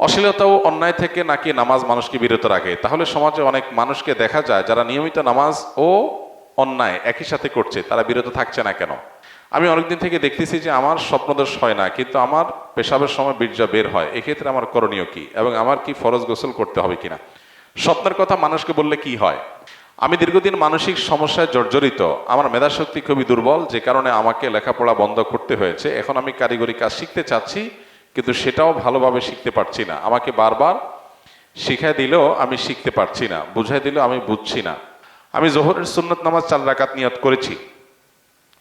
অশ্লীলতা ও অন্যায় থেকে নাকি নামাজ মানুষকে বিরত রাখে? তাহলে সমাজে অনেক মানুষকে দেখা যায় যারা নিয়মিত নামাজ ও অন্যায় একই সাথে করছে, তারা বিরত থাকছে না কেন? আমি অনেকদিন থেকে দেখতেছি যে আমার স্বপ্নদোষ হয় না, কিন্তু আমার পেশাবের সময় বীর্য বের হয়। এক্ষেত্রে আমার করণীয় কি এবং আমার কি ফরজ গোসল করতে হবে কিনা? স্বপ্নের কথা মানুষকে বললে কি হয়? আমি দীর্ঘদিন মানসিক সমস্যায় জর্জরিত। আমার মেধাশক্তি খুবই দুর্বল, যে কারণে আমাকে লেখাপড়া বন্ধ করতে হয়েছে। এখন আমি কারিগরি কাজ শিখতে চাচ্ছি কিন্তু সেটাও ভালোভাবে শিখতে পারছি না। আমাকে বারবার শিখাই দিলেও আমি শিখতে পারছি না। বুঝাই দিলেও আমি বুঝছি না। আমি জোহরের সুন্নত নামাজ চার রাকাত নিয়ত করেছি।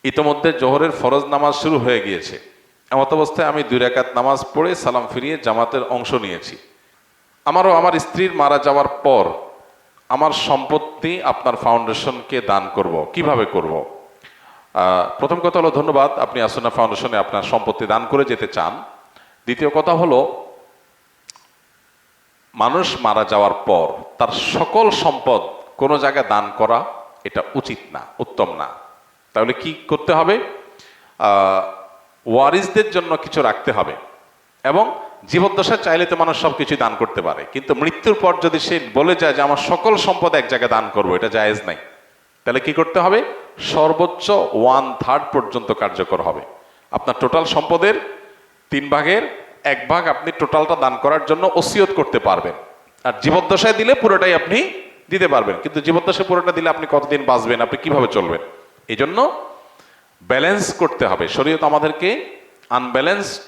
ইতোমধ্যে জোহরের ফরজ নামাজ শুরু হয়ে গিয়েছে। এমত অবস্থায় আমি দুই রাকাত নামাজ পড়ে সালাম ফিরিয়ে জামাতের অংশ নিয়েছি। আমারও আমার স্ত্রীর মারা যাওয়ার পর আমার সম্পত্তি আপনার ফাউন্ডেশনকে দান করব। কীভাবে করব? প্রথম কথা হলো ধন্যবাদ, আপনি আসনা ফাউন্ডেশনে আপনার সম্পত্তি দান করে যেতে চান। দ্বিতীয় কথা হলো, মানুষ মারা যাওয়ার পর তার সকল সম্পদ কোনো জায়গায় দান করা এটা উচিত না, উত্তম না। তাহলে কি করতে হবে? ওয়ারিসদের জন্য কিছু রাখতে হবে এবং জীবদ্দশা চাইলে তো মানুষ সবকিছু দান করতে পারে। কিন্তু মৃত্যুর পর যদি সে বলে যায় যে আমার সকল সম্পদ এক জায়গায় দান করব, এটা জায়েজ নাই। তাহলে কি করতে হবে? সর্বোচ্চ ওয়ান থার্ড পর্যন্ত কার্যকর হবে। আপনার টোটাল সম্পদের তিন ভাগের এক ভাগ আপনি টোটালটা দান করার জন্য ওসিয়ত করতে পারবেন। আর জীবদ্দশায় দিলে পুরোটাই আপনি দিতে পারবেন। কিন্তু জীবদ্দশায় পুরোটা দিলে আপনি কতদিন বাঁচবেন, আপনি কীভাবে চলবেন? এই জন্য ব্যালেন্স করতে হবে। শরীয়ত আমাদেরকে আনব্যালেন্স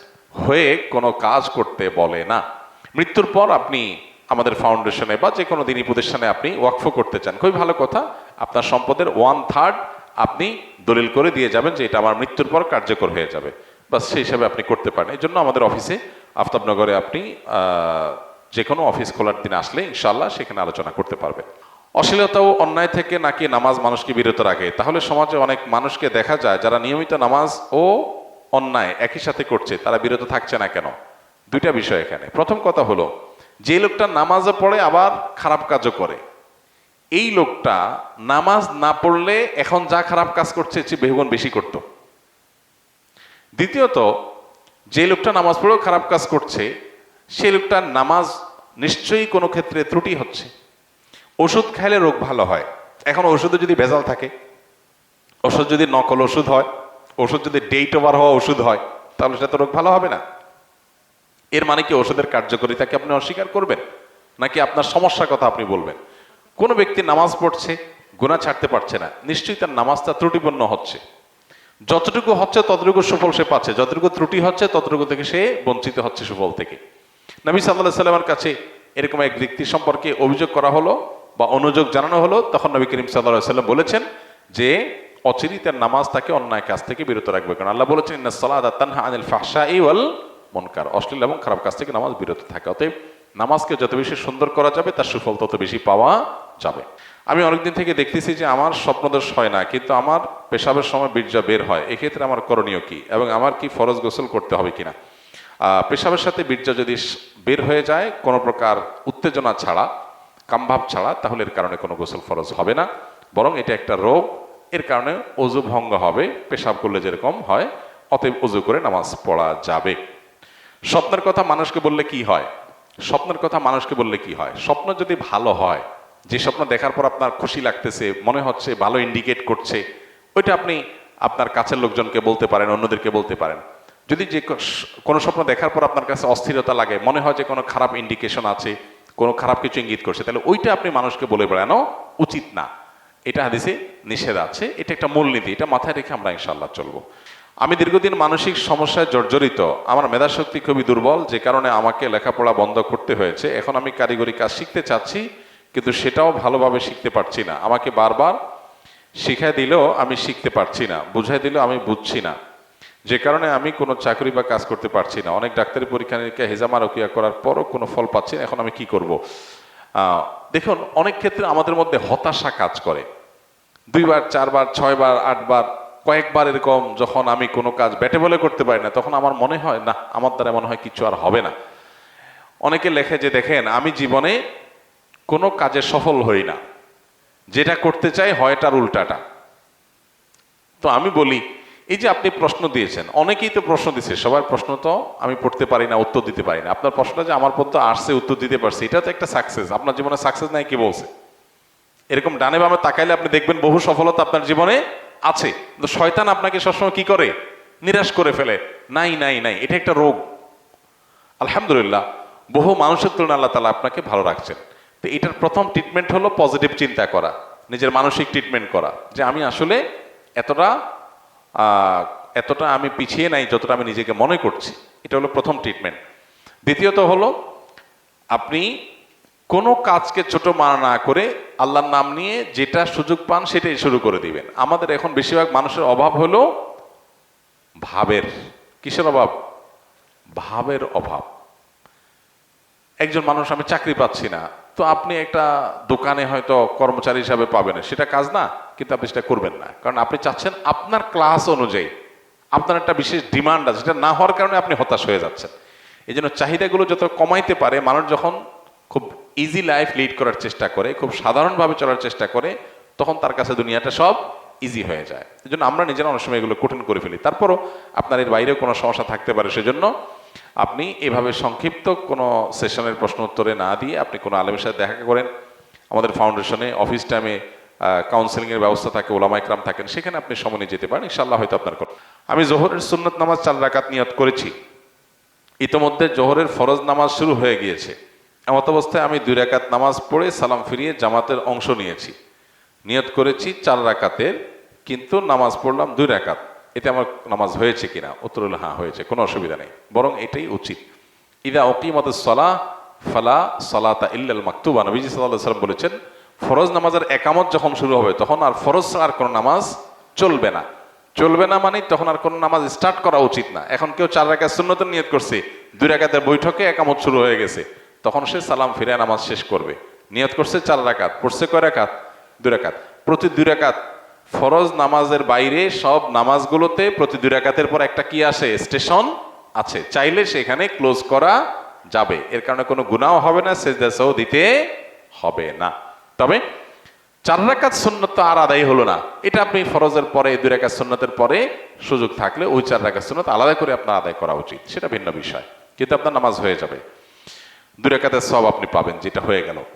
হয়ে কোনো কাজ করতে বলে না। মৃত্যুর পর আপনি আমাদের ফাউন্ডেশনে বা যে কোনো দিনই প্রতিষ্ঠানে আপনি ওয়াকফ করতে চান। খুবই ভালো কথা। আপনার সম্পদের ওয়ান থার্ড আপনি দলিল করে দিয়ে যাবেন যে এটা আমার মৃত্যুর পর কার্যকর হয়ে যাবে। বাস সেই হিসাবে আপনি করতে পারেন। এই জন্য আমাদের অফিসে, আফতাবনগরে আপনি যে কোনো অফিস খোলার দিন আসলে ইনশাল্লাহ সেখানে আলোচনা করতে পারবেন। অশ্লীলতা ও অন্যায় থেকে নাকি নামাজ মানুষকে বিরত রাখে? তাহলে সমাজে অনেক মানুষকে দেখা যায় যারা নিয়মিত নামাজ ও অন্যায় একই সাথে করছে, তারা বিরত থাকছে না কেন? দুইটা বিষয় এখানে। প্রথম কথা হলো, যে লোকটা নামাজও পড়ে আবার খারাপ কাজও করে। এই লোকটা নামাজ না পড়লে এখন যা খারাপ কাজ করছে এর চেয়ে বেশি করত। দ্বিতীয়ত, যে লোকটা নামাজ পড়েও খারাপ কাজ করছে, সেই লোকটার নামাজ নিশ্চয়ই কোনো ক্ষেত্রে ত্রুটি হচ্ছে। ওষুধ খাইলে রোগ ভালো হয়। এখন ওষুধে যদি ভেজাল থাকে, ওষুধ যদি নকল ওষুধ হয়, ওষুধ যদি ডেট ওভার হওয়া ওষুধ হয়, তাহলে সেটা তো রোগ ভালো হবে না। এর মানে কি ওষুধের কার্যকারিতাকে আপনি অস্বীকার করবেন? নাকি আপনার সমস্যার কথা আপনি বলবেন? কোনো ব্যক্তি নামাজ পড়ছে গুণা ছাড়তে পারছে না, নিশ্চয়ই তার নামাজটা ত্রুটিপূর্ণ হচ্ছে। যতটুকু হচ্ছে, ততটুকু সুফল সে পাচ্ছে। যতটুকু ত্রুটি হচ্ছে, ততটুকু থেকে সে বঞ্চিত হচ্ছে সুফল থেকে। নবী সাল্লাহ সাল্লামের কাছে এরকম এক ব্যক্তি সম্পর্কে অভিযোগ করা হলো বা অনুযোগ জানানো হলো, তখন নবী করিম সাল্লাহ সাল্লাম বলেছেন যে অচিরি তার নামাজ তাকে অন্যায় কাজ থেকে বিরত রাখবে। কারণ আল্লাহ বলেছেন আনিল ফাহশা ওয়াল মনকার। অশ্লীল এবং খারাপ কাজ থেকে নামাজ বিরত থাকে। অতএব নামাজকে যত বেশি সুন্দর করা যাবে, তার সুফল তত বেশি পাওয়া যাবে। আমি অনেকদিন থেকে দেখতেছি যে আমার স্বপ্নদোষ হয় না, কিন্তু আমার পেশাবের সময় বীর্য বের হয়। এক্ষেত্রে আমার করণীয় কি এবং আমার কি ফরজ গোসল করতে হবে কিনা? পেশাবের সাথে বীর্য যদি বের হয়ে যায়, কোনো প্রকার উত্তেজনা ছাড়া, কামভাব ছাড়া, তাহলে এর কারণে কোনো গোসল ফরজ হবে না। বরং এটা একটা রোগ, এর কারণে অজু ভঙ্গ হবে, পেশাব করলে যেরকম হয়, অতএব অজু করে নামাজ পড়া যাবে। স্বপ্নের কথা মানুষকে বললে কি হয়? স্বপ্নের কথা মানুষকে বললে কি হয়? স্বপ্ন যদি ভালো হয় যে স্বপ্ন দেখার পর আপনার খুশি লাগতেছে, মনে হচ্ছে ভালো ইন্ডিকেট করছে, ওইটা আপনি আপনার কাছের লোকজনকে বলতে পারেন, অন্যদেরকে বলতে পারেন। যদি যে কোনো স্বপ্ন দেখার পর আপনার কাছে অস্থিরতা লাগে, মনে হয় যে কোনো খারাপ ইন্ডিকেশন আছে, কোনো খারাপ কিছু ইঙ্গিত করছে, তাহলে ওইটা আপনি মানুষকে বলে বেড়ানো উচিত না। এটা হাদিসে নিষেধ আছে, এটা একটা মূলনীতি, এটা মাথায় রেখে আমরা ইনশাল্লাহ চলবো। আমি দীর্ঘদিন মানসিক সমস্যায় জর্জরিত, আমার মেধাশক্তি খুবই দুর্বল, যে কারণে আমাকে লেখাপড়া বন্ধ করতে হয়েছে, এখন আমি কারিগরি কাজ শিখতে চাচ্ছি কিন্তু সেটাও ভালোভাবে শিখতে পারছি না। আমাকে বারবার শিখাই দিলেও আমি শিখতে পারছি না। বুঝাই দিলেও আমি বুঝছি না। যে কারণে আমি কোনো চাকরি বা কাজ করতে পারছি না। অনেক ডাক্তারি পরীক্ষা নিরীক্ষা হেজামা রকিয়া করার পরও কোনো ফল পাচ্ছি না। এখন আমি কি করব? দেখুন, অনেক ক্ষেত্রে আমাদের মধ্যে হতাশা কাজ করে। দুইবার, চারবার, ছয়বার, আটবার, কয়েকবার এরকম যখন আমি কোনো কাজ ব্যাটে বলে করতে পারি না, তখন আমার মনে হয়, না, আমার দ্বারা মনে হয় কিছু আর হবে না। অনেকে লেখে যে, দেখেন, আমি জীবনে কোনো কাজে সফল হই না। যেটা করতে চাই হয় তার উল্টাটা। তো আমি বলি, এই যে আপনি প্রশ্ন দিয়েছেন, অনেকেই তো প্রশ্ন দিচ্ছে সবার প্রশ্ন তো আমি পড়তে পারি না, উত্তর দিতে পারি না। আপনার প্রশ্নটা যে আমার পর তো আসছে, উত্তর দিতে পারছি, এটা তো একটা সাকসেস আপনার জীবনে সাকসেস নাই কি বলছে? এরকম ডানে বামে তাকাইলে আপনি দেখবেন বহু সফলতা আপনার জীবনে আছে। কিন্তু শয়তান আপনাকে সবসময় কি করে? নিরাশ করে ফেলে। নাই নাই নাই, এটা একটা রোগ। আলহামদুলিল্লাহ, বহু মানুষের তুলনায় আল্লাহ তালা আপনাকে ভালো রাখছেন। তো এটার প্রথম ট্রিটমেন্ট হলো পজিটিভ চিন্তা করা, নিজের মানসিক ট্রিটমেন্ট করা, যে আমি আসলে এতটা এতটা আমি পিছিয়ে নাই, যতটা আমি নিজেকে মনে করছি, এটা হলো প্রথম ট্রিটমেন্ট দ্বিতীয়ত হলো, আপনি কোনো কাজকে ছোট মানা না করে আল্লাহর নাম নিয়ে যেটা সুযোগ পান সেটাই শুরু করে দিবেন। আমাদের এখন বেশিরভাগ মানুষের অভাব হলো ভাবের। কিসের অভাব? ভাবের অভাব। একজন মানুষ আমি চাকরি পাচ্ছি না তো আপনি একটা দোকানে হয়তো কর্মচারী হিসাবে পাবেন। সেটা কাজ না, কিন্তু আপনি সেটা করবেন না। কারণ আপনি চাচ্ছেন আপনার ক্লাস অনুযায়ী, আপনার একটা বিশেষ ডিমান্ড আছে, সেটা না হওয়ার কারণে আপনি হতাশ হয়ে যাচ্ছেন। এই জন্য চাহিদাগুলো যত কমাইতে পারে, মানুষ যখন খুব ইজি লাইফ লিড করার চেষ্টা করে, খুব সাধারণভাবে চলার চেষ্টা করে, তখন তার কাছে দুনিয়াটা সব ইজি হয়ে যায়। এই জন্য আমরা নিজেরা অনেক সময় এগুলো কঠিন করে ফেলি। তারপরও আপনার এর বাইরেও কোনো সমস্যা থাকতে পারে, সেজন্য আপনি এভাবে সংক্ষিপ্ত কোনো সেশনের প্রশ্ন উত্তরে না দিয়ে আপনি কোনো আলেমের সাথে দেখা করেন। আমাদের ফাউন্ডেশনে অফিস টাইমে কাউন্সেলিংয়ের ব্যবস্থা থাকে ওলামা একরাম থাকেন, সেখানে আপনি সময় নিয়ে যেতে পারেন ইনশাল্লাহ হয়তো আপনার করুন আমি জোহরের সুন্নত নামাজ চার রাকাত নিয়ত করেছি। ইতোমধ্যে জোহরের ফরজ নামাজ শুরু হয়ে গিয়েছে। এমত অবস্থায় আমি দুই রাকাত নামাজ পড়ে সালাম ফিরিয়ে জামাতের অংশ নিয়েছি। নিয়ত করেছি চার রাকাতের, কিন্তু নামাজ পড়লাম দুই রাকাত। এটা আমার নামাজ হয়েছে কিনা? উত্তর হলো হ্যাঁ হয়েছে, কোনো অসুবিধা নেই। বরং এটাই উচিত। ইদা অকিমত সলা ফালা সলাতা ইল্লাল মাকতুবা। নবীজি সাল্লাহ সাল্লাম বলেছেন, ফরজ নামাজের একামত যখন শুরু হবে, তখন আর ফরজ আর কোনো নামাজ চলবে না। চলবে না মানে তখন আর কোনো নামাজ স্টার্ট করা উচিত না। এখন কেউ চার রাকাত শূন্যতের নিয়ত করছে, দুই রাকাতের বৈঠকে একামত শুরু হয়ে গেছে, তখন সে সালাম ফিরে নামাজ শেষ করবে। নিয়ত করছে চার রাকাত, পড়ছে কয় রাকাত? দুই রাকাত। প্রতি দুই রাকাত ফরজ নামাজের বাইরে সব নামাজগুলোতে প্রতি দুই রাকাতের পর একটা কি আসে? স্টেশন আছে। চাইলে সেখানে ক্লোজ করা যাবে। এর কারণে কোনো গুনাও হবে না সেজদাসও দিতে হবে না। তবে চার রাকাত সুন্নত তো আর আদায় হলো না। এটা আপনি ফরজের পরে, দুই রাকাত সুন্নতের পরে সুযোগ থাকলে ওই চার রাকাত সুন্নত আলাদা করে আপনার আদায় করা উচিত। সেটা ভিন্ন বিষয়। কিন্তু আপনার নামাজ হয়ে যাবে। দুই রাকাতের সব আপনি পাবেন, যেটা হয়ে গেল।